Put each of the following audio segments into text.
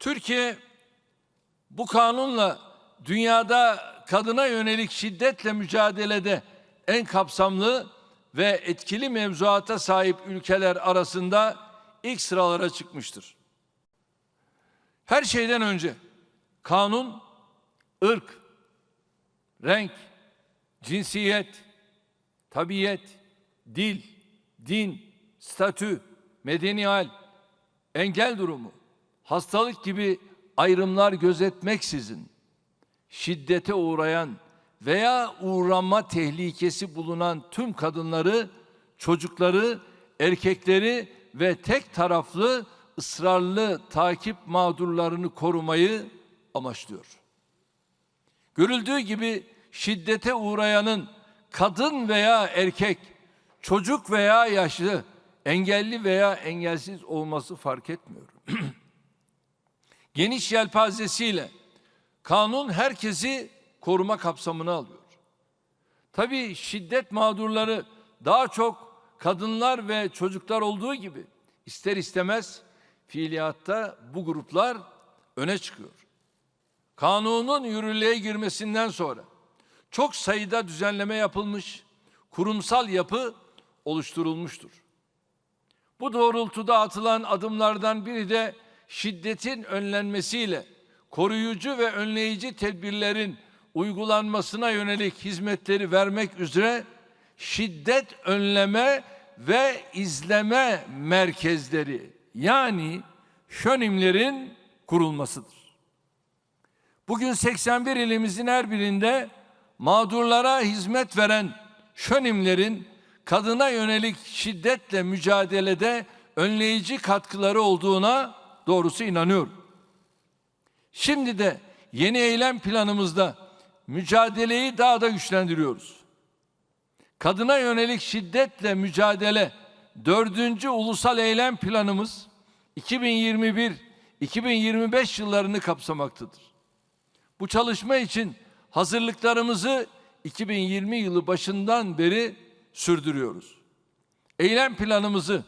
Türkiye bu kanunla dünyada kadına yönelik şiddetle mücadelede en kapsamlı ve etkili mevzuata sahip ülkeler arasında ilk sıralara çıkmıştır. Her şeyden önce kanun ırk, renk, cinsiyet, tabiyet, dil, din, statü, medeni hal, engel durumu, hastalık gibi ayrımlar gözetmeksizin şiddete uğrayan veya uğrama tehlikesi bulunan tüm kadınları, çocukları, erkekleri ve tek taraflı ısrarlı takip mağdurlarını korumayı amaçlıyor. Görüldüğü gibi şiddete uğrayanın kadın veya erkek, çocuk veya yaşlı, engelli veya engelsiz olması fark etmiyor. Geniş yelpazesiyle kanun herkesi koruma kapsamına alıyor. Tabii şiddet mağdurları daha çok kadınlar ve çocuklar olduğu gibi ister istemez fiiliyatta bu gruplar öne çıkıyor. Kanunun yürürlüğe girmesinden sonra çok sayıda düzenleme yapılmış, kurumsal yapı oluşturulmuştur. Bu doğrultuda atılan adımlardan biri de şiddetin önlenmesiyle koruyucu ve önleyici tedbirlerin uygulanmasına yönelik hizmetleri vermek üzere şiddet önleme ve izleme merkezleri yani şönimlerin kurulmasıdır. Bugün 81 ilimizin her birinde mağdurlara hizmet veren şönimlerin kadına yönelik şiddetle mücadelede önleyici katkıları olduğuna doğrusu inanıyorum. Şimdi de yeni eylem planımızda mücadeleyi daha da güçlendiriyoruz. Kadına yönelik şiddetle mücadele dördüncü ulusal eylem planımız 2021-2025 yıllarını kapsamaktadır. Bu çalışma için hazırlıklarımızı 2020 yılı başından beri sürdürüyoruz. Eylem planımızı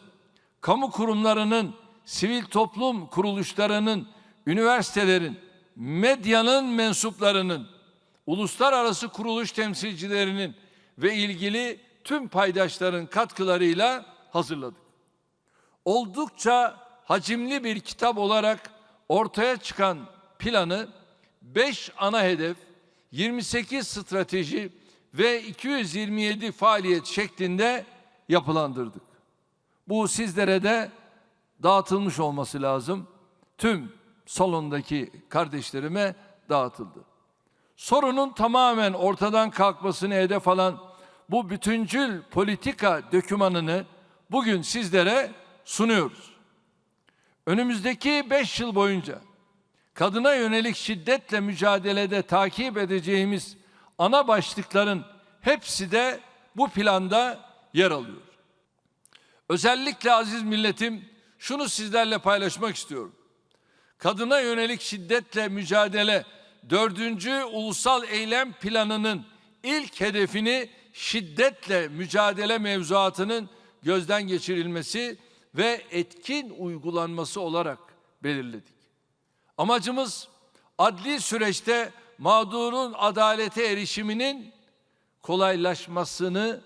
kamu kurumlarının, sivil toplum kuruluşlarının, üniversitelerin, medyanın mensuplarının, uluslararası kuruluş temsilcilerinin ve ilgili tüm paydaşların katkılarıyla hazırladık. Oldukça hacimli bir kitap olarak ortaya çıkan planı 5 ana hedef, 28 strateji ve 227 faaliyet şeklinde yapılandırdık. Bu sizlere de dağıtılmış olması lazım. Tüm salondaki kardeşlerime dağıtıldı. Sorunun tamamen ortadan kalkmasını hedef alan bu bütüncül politika dökümanını bugün sizlere sunuyoruz. Önümüzdeki beş yıl boyunca kadına yönelik şiddetle mücadelede takip edeceğimiz ana başlıkların hepsi de bu planda yer alıyor. Özellikle aziz milletim şunu sizlerle paylaşmak istiyorum. Kadına yönelik şiddetle mücadele dördüncü ulusal eylem planının ilk hedefini şiddetle mücadele mevzuatının gözden geçirilmesi ve etkin uygulanması olarak belirledik. Amacımız adli süreçte mağdurun adalete erişiminin kolaylaşmasını,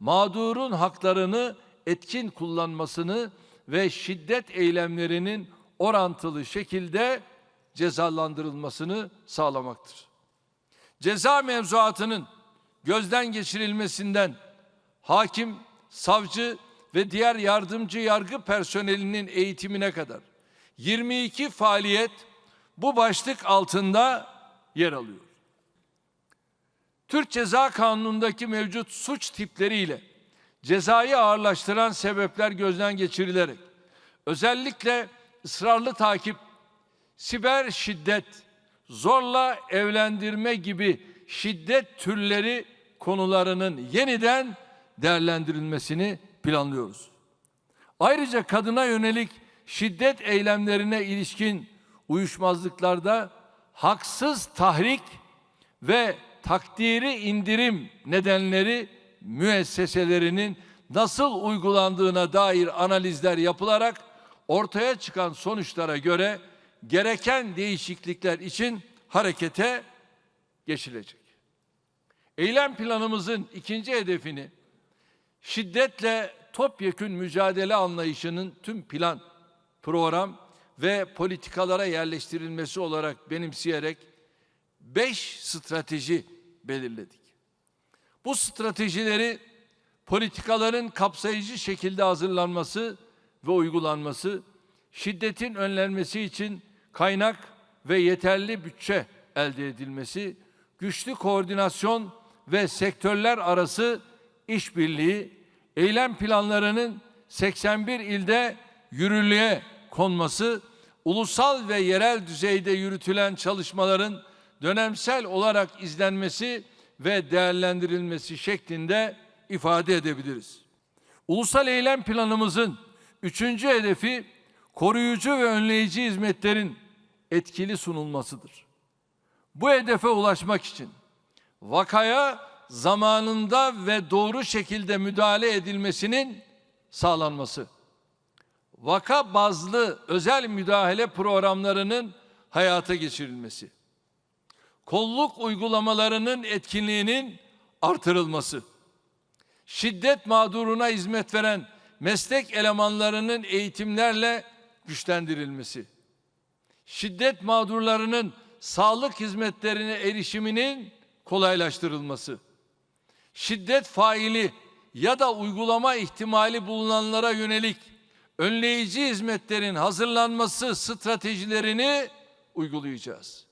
mağdurun haklarını etkin kullanmasını ve şiddet eylemlerinin orantılı şekilde cezalandırılmasını sağlamaktır. Ceza mevzuatının gözden geçirilmesinden hakim, savcı ve diğer yardımcı yargı personelinin eğitimine kadar 22 faaliyet bu başlık altında yer alıyor. Türk Ceza Kanunu'ndaki mevcut suç tipleriyle cezayı ağırlaştıran sebepler gözden geçirilerek özellikle ısrarlı takip, siber şiddet, zorla evlendirme gibi şiddet türleri konularının yeniden değerlendirilmesini planlıyoruz. Ayrıca kadına yönelik şiddet eylemlerine ilişkin uyuşmazlıklarda haksız tahrik ve takdiri indirim nedenleri müesseselerinin nasıl uygulandığına dair analizler yapılarak ortaya çıkan sonuçlara göre gereken değişiklikler için harekete geçilecek. Eylem planımızın ikinci hedefini şiddetle topyekün mücadele anlayışının tüm plan, program ve politikalara yerleştirilmesi olarak benimseyerek beş strateji belirledik. Bu stratejileri politikaların kapsayıcı şekilde hazırlanması ve uygulanması, şiddetin önlenmesi için kaynak ve yeterli bütçe elde edilmesi, güçlü koordinasyon ve sektörler arası işbirliği, eylem planlarının 81 ilde yürürlüğe konması, ulusal ve yerel düzeyde yürütülen çalışmaların dönemsel olarak izlenmesi ve değerlendirilmesi şeklinde ifade edebiliriz. Ulusal eylem planımızın üçüncü hedefi koruyucu ve önleyici hizmetlerin etkili sunulmasıdır. Bu hedefe ulaşmak için vakaya zamanında ve doğru şekilde müdahale edilmesinin sağlanması, vaka bazlı özel müdahale programlarının hayata geçirilmesi, kolluk uygulamalarının etkinliğinin artırılması, şiddet mağduruna hizmet veren meslek elemanlarının eğitimlerle güçlendirilmesi, şiddet mağdurlarının sağlık hizmetlerine erişiminin kolaylaştırılması, şiddet faili ya da uygulama ihtimali bulunanlara yönelik önleyici hizmetlerin hazırlanması stratejilerini uygulayacağız.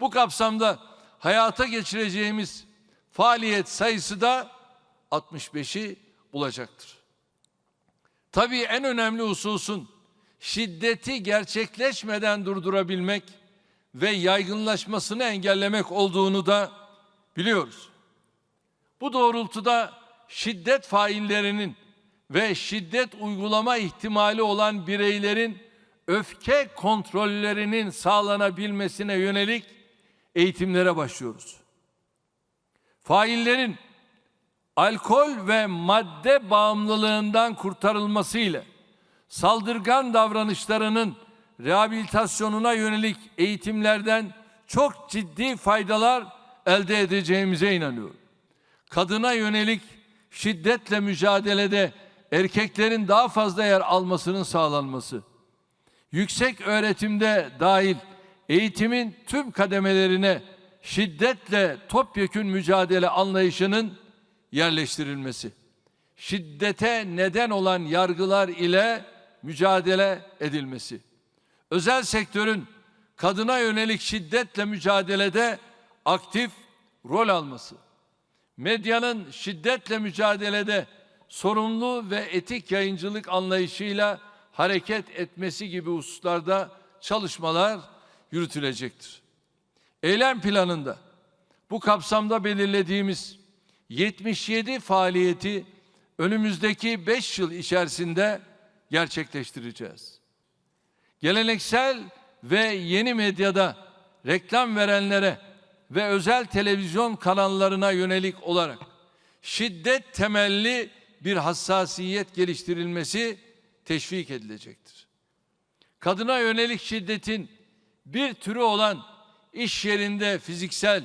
Bu kapsamda hayata geçireceğimiz faaliyet sayısı da 65'i bulacaktır. Tabii en önemli hususun şiddeti gerçekleşmeden durdurabilmek ve yaygınlaşmasını engellemek olduğunu da biliyoruz. Bu doğrultuda şiddet faillerinin ve şiddet uygulama ihtimali olan bireylerin öfke kontrollerinin sağlanabilmesine yönelik eğitimlere başlıyoruz. Faillerin alkol ve madde bağımlılığından kurtarılması ile saldırgan davranışlarının rehabilitasyonuna yönelik eğitimlerden çok ciddi faydalar elde edeceğimize inanıyorum. Kadına yönelik şiddetle mücadelede erkeklerin daha fazla yer almasının sağlanması, yüksek öğretimde dahil eğitimin tüm kademelerine şiddetle topyekün mücadele anlayışının yerleştirilmesi, şiddete neden olan yargılar ile mücadele edilmesi, özel sektörün kadına yönelik şiddetle mücadelede aktif rol alması, medyanın şiddetle mücadelede sorumlu ve etik yayıncılık anlayışıyla hareket etmesi gibi hususlarda çalışmalar yürütülecektir. Eylem planında bu kapsamda belirlediğimiz 77 faaliyeti önümüzdeki 5 yıl içerisinde gerçekleştireceğiz. Geleneksel ve yeni medyada reklam verenlere ve özel televizyon kanallarına yönelik olarak şiddet temelli bir hassasiyet geliştirilmesi teşvik edilecektir. Kadına yönelik şiddetin bir türü olan iş yerinde fiziksel,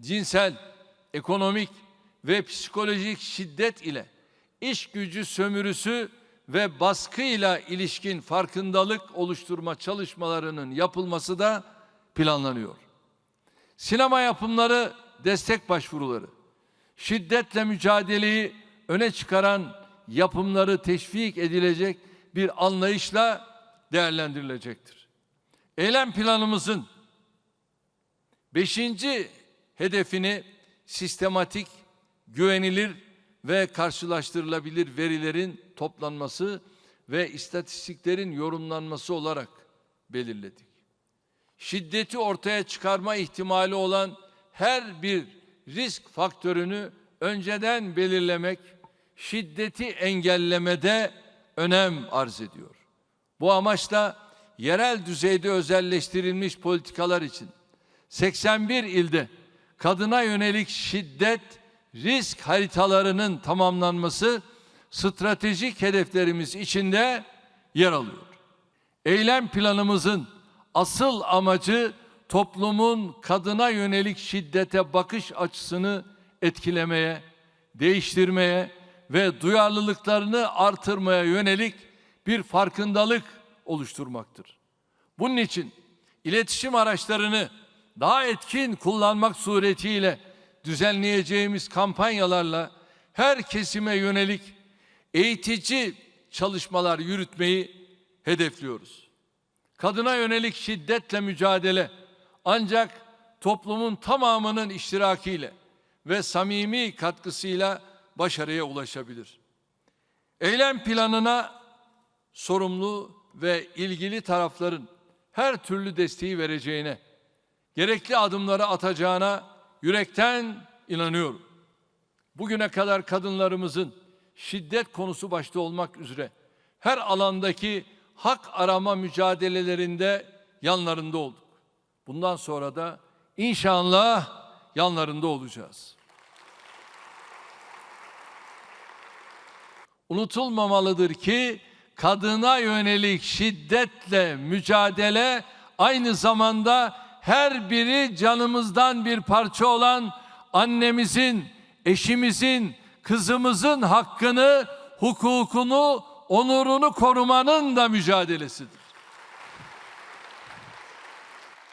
cinsel, ekonomik ve psikolojik şiddet ile iş gücü sömürüsü ve baskıyla ilişkin farkındalık oluşturma çalışmalarının yapılması da planlanıyor. Sinema yapımları destek başvuruları, şiddetle mücadeleyi öne çıkaran yapımları teşvik edilecek bir anlayışla değerlendirilecektir. Eylem planımızın beşinci hedefini sistematik, güvenilir ve karşılaştırılabilir verilerin toplanması ve istatistiklerin yorumlanması olarak belirledik. Şiddeti ortaya çıkarma ihtimali olan her bir risk faktörünü önceden belirlemek şiddeti engellemede önem arz ediyor. Bu amaçla yerel düzeyde özelleştirilmiş politikalar için 81 ilde kadına yönelik şiddet risk haritalarının tamamlanması stratejik hedeflerimiz içinde yer alıyor. Eylem planımızın asıl amacı toplumun kadına yönelik şiddete bakış açısını etkilemeye, değiştirmeye ve duyarlılıklarını artırmaya yönelik bir farkındalık oluşturmaktır. Bunun için iletişim araçlarını daha etkin kullanmak suretiyle düzenleyeceğimiz kampanyalarla her kesime yönelik eğitici çalışmalar yürütmeyi hedefliyoruz. Kadına yönelik şiddetle mücadele ancak toplumun tamamının iştirakiyle ve samimi katkısıyla başarıya ulaşabilir. Eylem planına sorumlu ve ilgili tarafların her türlü desteği vereceğine, gerekli adımları atacağına yürekten inanıyorum. Bugüne kadar kadınlarımızın şiddet konusu başta olmak üzere her alandaki hak arama mücadelelerinde yanlarında olduk. Bundan sonra da inşallah yanlarında olacağız. Unutulmamalıdır ki kadına yönelik şiddetle mücadele aynı zamanda her biri canımızdan bir parça olan annemizin, eşimizin, kızımızın hakkını, hukukunu, onurunu korumanın da mücadelesidir.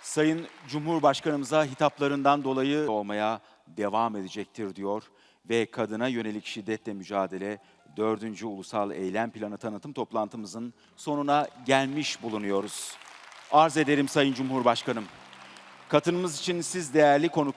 Sayın Cumhurbaşkanımıza hitaplarından dolayı olmaya devam edecektir diyor ve kadına yönelik şiddetle mücadele 4. Ulusal Eylem Planı tanıtım toplantımızın sonuna gelmiş bulunuyoruz. Arz ederim Sayın Cumhurbaşkanım. Katılımınız için siz değerli konuklar